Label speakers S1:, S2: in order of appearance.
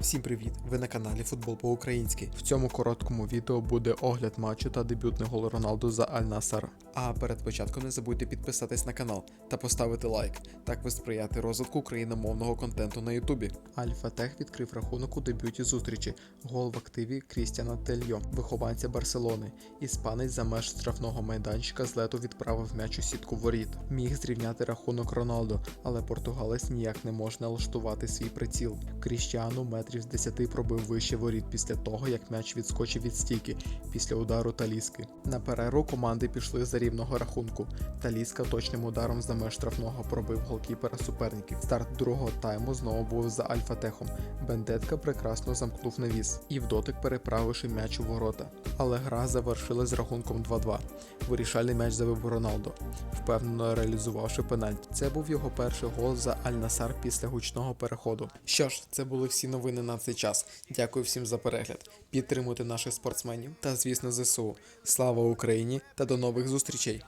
S1: Всім привіт! Ви на каналі Футбол по-українськи. В цьому короткому відео буде огляд матчу та дебютний гол Роналду за Аль Насар. А перед початком не забудьте підписатись на канал та поставити лайк. Так ви сприяти розвитку україномовного контенту на Ютубі. Альфа Тех відкрив рахунок у дебюті зустрічі. Гол в активі Крістіана Тельйо, вихованця Барселони. Іспанець за меж штрафного майданчика з лету відправив м'яч у сітку воріт. Міг зрівняти рахунок Роналду, але португалець ніяк не може налаштувати свій приціл. Кріштіану метрів з 10 пробив вище воріт після того, як м'яч відскочив від стійки після удару Таліски. На перерву команди пішли за рівного рахунку. Таліска точним ударом за меж штрафного пробив голкіпера суперників. Старт другого тайму знову був за Альфа-Техом. Бендетка прекрасно замкнув навіс і в дотик переправивши м'яч у ворота. Але гра завершилась з рахунком 2-2. Вирішальний м'яч забив Роналдо, впевнено реалізувавши пенальті. Це був його перший гол за Аль-Насар після гучного переходу. Що ж, це були всі новини на цей час. Дякую всім за перегляд. Підтримуйте наших спортсменів та, звісно, ЗСУ. Слава Україні та до нових зустрічей!